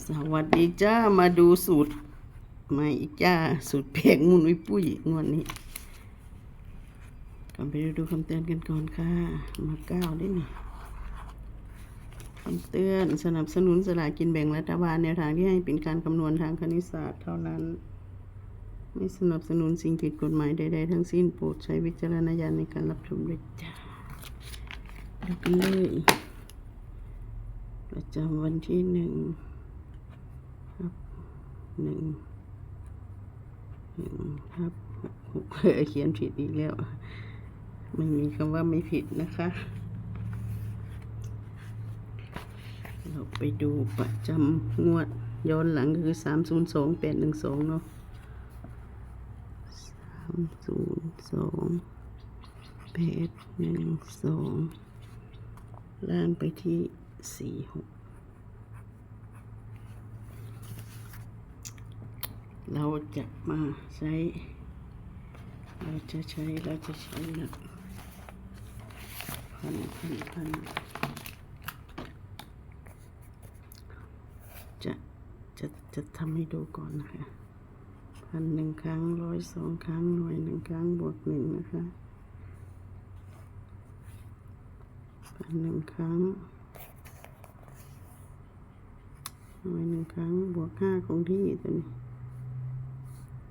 สวัสดีจ้า มาดูสูตรใหม่อีกจ้า สูตรเพลงมุนวิปุ้ยงวดนี้ก่อนไปดูคำเตือนกันก่อนค่ะ มาเก้าได้หนิคำเตือนสนับสนุนสลากกินแบ่งรัฐบาลแนวทางที่ให้เป็นการคำนวณทางคณิตศาสตร์เท่านั้น ไม่สนับสนุนสิ่งผิดกฎหมายใดๆทั้งสิ้นโปรดใช้วิจารณญาณในการรับชมด้วยจ้าดูกันเลยประจำวันที่หนึ่ง หนึ่งหนึ่งครับหกเออเขียนผิดอีกแล้ว ไม่มีคำว่าไม่ผิดนะคะ เราไปดูประจำงวดย้อนหลังคือสามศูนย์สองแปดหนึ่งสองเนาะสามศูนย์สองแปดหนึ่งสองล่างไปที่สี่หก เราจะมาใช้ เราจะใช้ เราจะใช้หลักพันพันพันจะจะจะทำให้ดูก่อนนะคะพันหนึ่งครั้งร้อยสองครั้งหน่วยหนึ่งครั้งบวกหนึ่งนะคะพันหนึ่งครั้งหน่วยหนึ่งครั้งบวกห้าคงที่ตัวนี้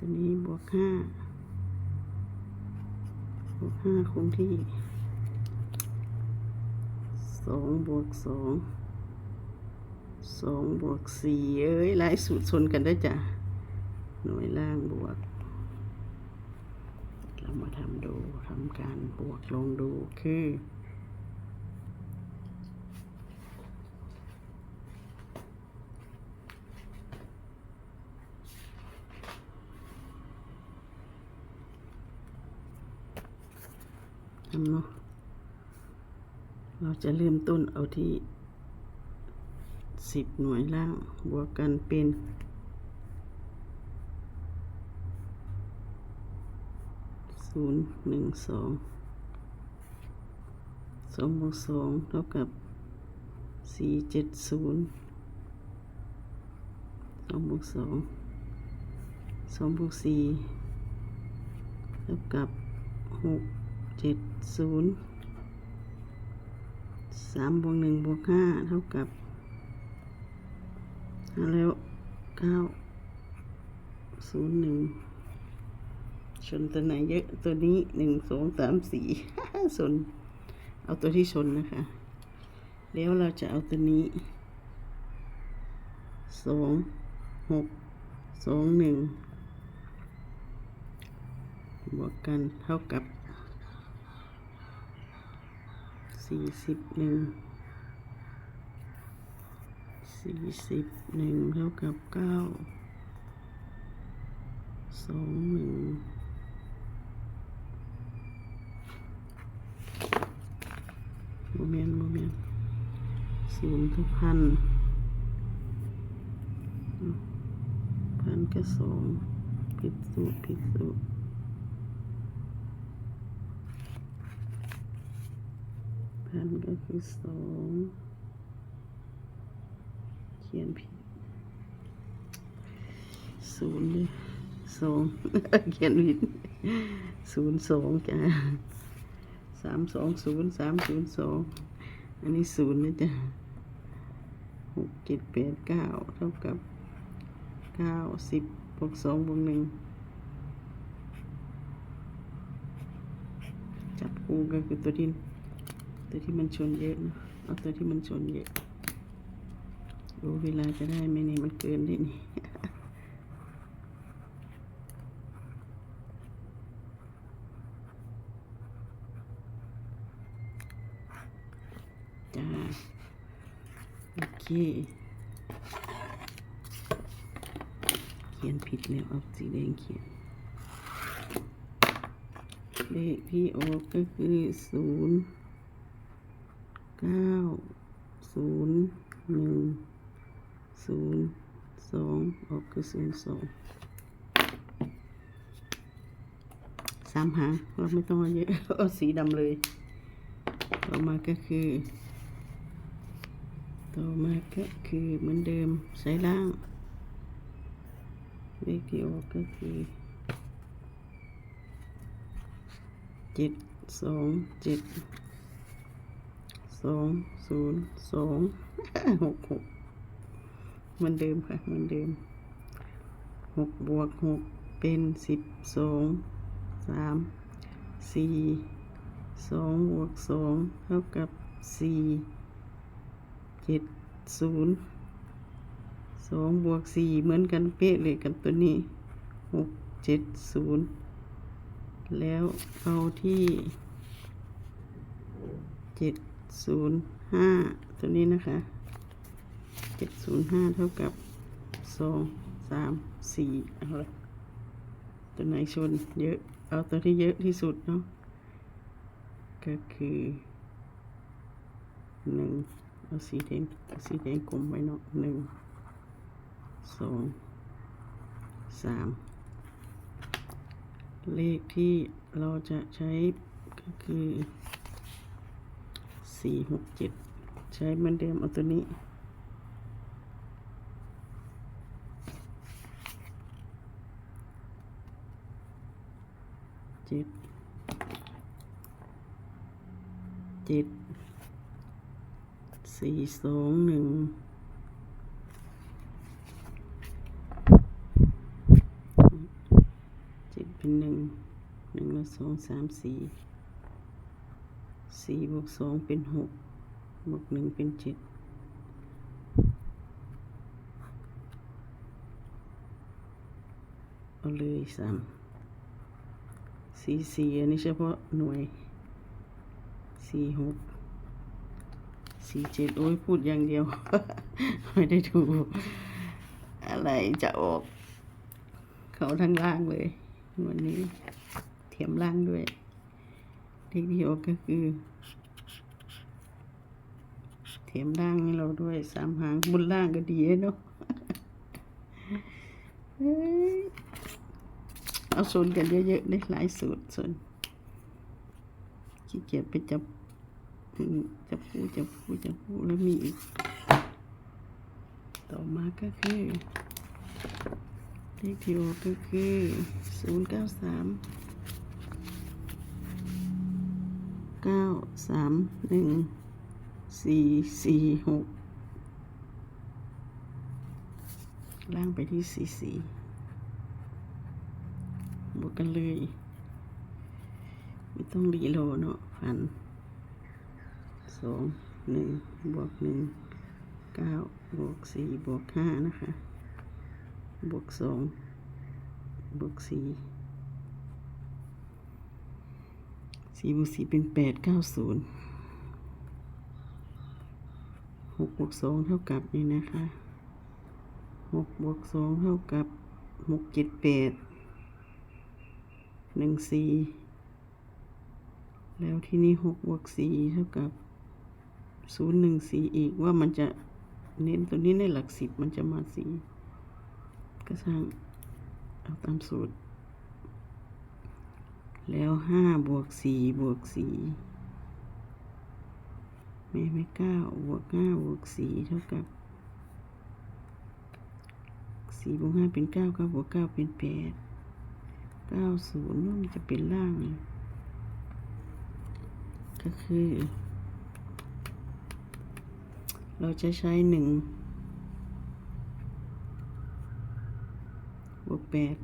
ตัวนี้บวกห้าบวกห้าคงที่สองบวกสองสองบวกสี่เอ้ยหลายสูตรชนกันได้จ้ะ หน่วยล่างบวก เรามาทำดูทำการบวกลงดูคือำเนาะ เราจะเริ่มต้นเอาที่สิบหน่วยล่าง บวกกันเป็นศูนย์หนึ่งสองสองบวกสองเท่ากับสี่เจ็ดศูนย์สองบวกสองสองบวกสี่เท่ากับหก เจ็ดศูนย์สามบวกหนึ่งบวกห้าเท่ากับแล้วเก้าศูนย์หนึ่งชนตัวไหนเยอะตัวนี้หนึ่งสองสามสี่ชนเอาตัวที่ชนนะคะ แล้วเราจะเอาตัวนี้สองหกสองหนึ่งบวกกันเท่ากับ สี่สิบหนึ่งสี่สิบหนึ่งเท่ากับเก้าสองหนึ่งโมเมนต์โมเมนต์ศูนย์ทุกพันพันก็สองผิดสูตรผิดสูตร พันก็คือสองเขียนผิดศูนย์เลยสองเขียนผิดศูนย์สองจ้ะสามสองศูนย์สามศูนย์สองอันนี้ศูนย์นะจ๊ะหกเจ็ดแปดเก้าเท่ากับเก้าสิบบวกสองบวกหนึ่งจับคู่ก็คือตัวที่ ตัวที่มันชนเยอะนะเอาตัวที่มันชนเยอะรู้เวลาจะได้ไหมเนี่ยมันเกินได้นี่จ้าโอเคเขียนผิดแล้วเอาสีแดงเขียนเลขที่ออกก็คือศูนย์ เก้าศูนย์หนึ่งศูนย์สองออกคือศูนย์สองสามหางเราไม่ต้องเอาเยอะเอาสีดำเลยต่อมาก็คือ ต่อมาก็คือเหมือนเดิมใช้ล่างเลขที่ออกก็คือเจ็ดสองเจ็ด สองศูนย์สองหกหกเหมือนเดิมค่ะเหมือนเดิมหกบวกหกเป็นสิบสองสามสี่สองบวกสองเท่ากับสี่เจ็ดศูนย์สองบวกสี่เหมือนกันเป๊ะเลยกับตัวนี้หกเจ็ดศูนย์แล้วเอาที่เจ็ด ศูนย์ห้าตัวนี้นะคะเจ็ดศูนย์ห้าเท่ากับสองสามสี่เอาละตัวไหนชนเยอะ เอาตัวที่เยอะที่สุดเนาะก็คือหนึ่งเอาสีแดงเอาสีแดงกลมไว้เนาะหนึ่งสองสามเลขที่เราจะใช้ก็คือ สี่หกเจ็ดใช้เหมือนเดิมเอาตัวนี้ เจ็ด เจ็ด สี่สองหนึ่งเจ็ดเป็นหนึ่ง หนึ่งแล้วสองสามสี่ สี่บวกสองเป็นหกบวกหนึ่งเป็นเจ็ดเอาเลยสามสี่สี่อันนี้เฉพาะหน่วยสี่หกสี่เจ็ดโอ้ยพูดอย่างเดียว ไม่ได้ดู อะไรจะออก เขาทั้งล่างเลย วันนี้เทียมล่างด้วย เทคที่ออกก็คือเทมด่างให้เราด้วยสามหางบนล่างก็ดีเนาะเอาส่วนกันเยอะๆได้หลายสูตรส่วนขี้เกียจไปจับจับคู่จับคู่จับคู่แล้วมีอีก ต่อมาก็คือเลขที่ออกก็คือศูนย์เก้าสาม ก้าสามเก้าสามหนึ่งสี่สี่หกล่างไปที่สี่สี่บวกกันเลย ไม่ต้องรีโลเนาะฟันสองหนึ่งบวกหนึ่งเก้าบวกสี่บวกห้านะคะ บวกสองบวกสี่ สี่บวกสี่เป็นแปดเก้าศูนย์หกบวกสองเท่ากับนี่นะคะหกบวกสองเท่ากับหกเจ็ดแปดหนึ่งสี่แล้วที่นี่หกบวกสี่เท่ากับศูนย์หนึ่งสี่อีกว่ามันจะเน้นตัวนี้ในหลักสิบมันจะมาสี่ก็ช่างเอาตามสูตร แล้วห้าบวกสี่บวกสี่แม่ไม่เก้าบวกห้าบวกสี่เท่ากับสี่บวกห้าเป็นเก้าเก้าบวกเก้าเป็นแปดเก้าศูนย์มันจะเป็นล่าง ก็คือ เราจะใช้หนึ่งบวกแปด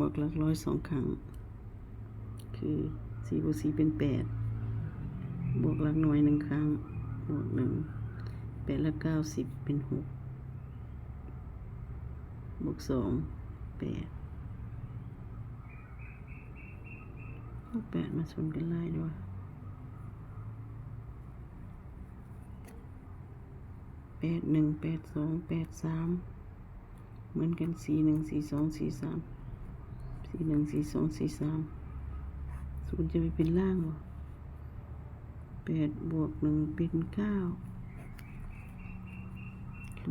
บวกหลักร้อยสองครั้ง คือสี่บวกสี่เป็นแปดบวกหลักหน่วยหนึ่งครั้ง บวกหนึ่งแปดละเก้าสิบเป็นหกบวกสองแปดเอาแปดมาชนกันไล่ด้วยแปดหนึ่งแปดสองแปดสามเหมือนกันสี่หนึ่งสี่สองสี่สาม สี่หนึ่งสี่สองสี่สามศูนย์จะไม่เป็นล่างหรอแปดบวกหนึ่งเป็นเก้า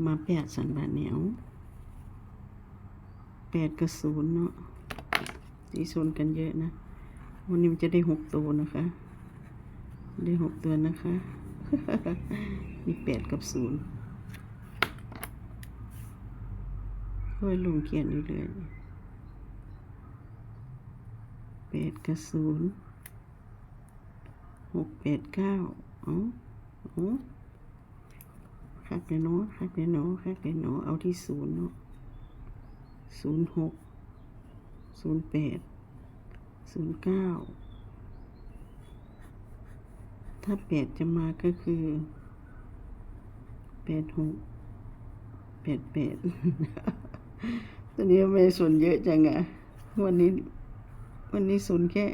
มาแปดสันบาทเหนียวแปดกับศูนย์เนาะสีศูนย์กันเยอะนะ วันนี้มันจะได้หกตัวนะคะ ได้หกตัวนะคะ มีแปดกับศูนย์ค่อยลุงเขียนเรื่อยๆ แปดกับศูนย์หกแปดเก้าเอ๋ออ๋อคักเลยเนาะคักเลยเนาะคักเลยเนาะเอาที่ศูนย์เนาะศูนย์หกศูนย์แปดศูนย์เก้าถ้าแปดจะมาก็คือแปดหกแปดแปดตอนนี้ไม่ส่วนเยอะจังอะวันนี้ วันนี้ศูนย์แค่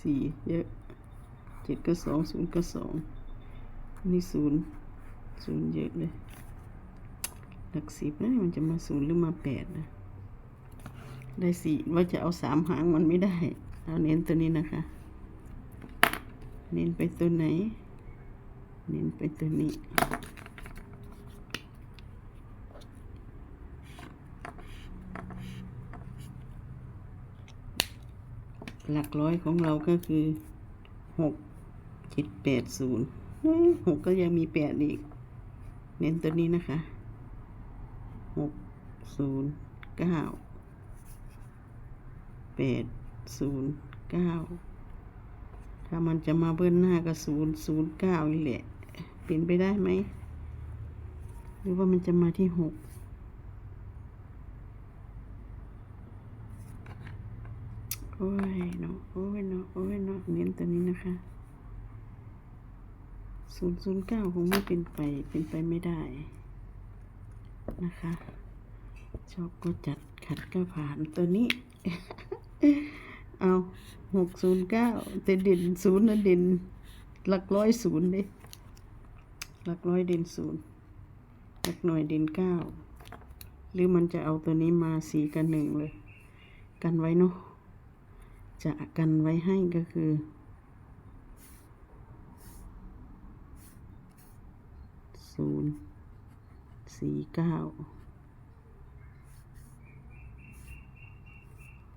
สี่เยอะเจ็ดก็สองศูนย์ก็สองนนี่ศูนย์ศูนย์เยอะเลย หลักสิบนะมันจะมาศูนย์หรือมาแปดนะ ได้สี่ว่าจะเอาสามหางมันไม่ได้ เอาเน้นตัวนี้นะคะ เน้นไปตัวไหน เน้นไปตัวนี้ หลักร้อยของเราก็คือหกเจ็ดแปดศูนย์หกก็ยังมีแปดอีก เน้นตัวนี้นะคะหกศูนย์เก้าแปดศูนย์เก้าถ้ามันจะมาเบิ้ลหน้าก็ศูนย์ศูนย์เก้านี่แหละ เป็นไปได้ไหม หรือว่ามันจะมาที่หก โอ้ยเนาะโอ้ยเนาะโอ้ยเนาะเน้นตัวนี้นะคะศูนย์ศูนย์เก้าคงไม่เป็นไปเป็นไปไม่ได้นะคะ ชอบก็จัดขัดก็ผ่านตัวนี้ เอาหกศูนย์เก้าแต่เด่นศูนย์นะเด่นหลักร้อยศูนย์ดิหลักร้อยเด่นศูนย์หลักหน่วยเด่นเก้าหรือมันจะเอาตัวนี้มาสีกันหนึ่งเลย กันไว้เนาะ จะกันไว้ให้ก็คือ ศูนย์สี่เก้า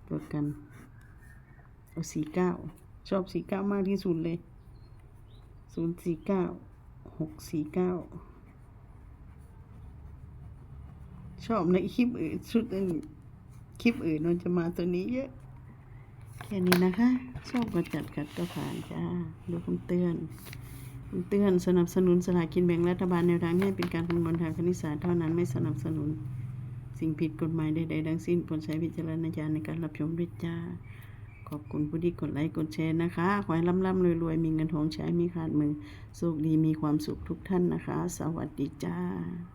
ตัวกัน เอาสี่เก้าชอบสี่เก้ามากที่สุดเลยศูนย์สี่เก้าหกสี่เก้าชอบในคลิปอื่นชุดอื่นคลิปอื่นมันจะมาตัวนี้เยอะ แค่นี้นะคะ ชอบก็จัดกัดก็ผ่านจ้า ดูคำเตือนคำเตือนสนับสนุนสลากกินแบ่งรัฐบาลแนวทางนี้เป็นการคำนวณทางคณิตศาสตร์เท่านั้นไม่สนับสนุน สิ่งผิดกฎหมายใดๆทั้งสิ้นโปรดใช้วิจารณญาณในการรับชมด้วยจ้า ขอบคุณผู้ที่กดไลค์กดแชร์นะคะ ขอให้ร่ำๆรวยๆมีเงินทองใช้มีขาดมือสุขดีมีความสุขทุกท่านนะคะ สวัสดีจ้า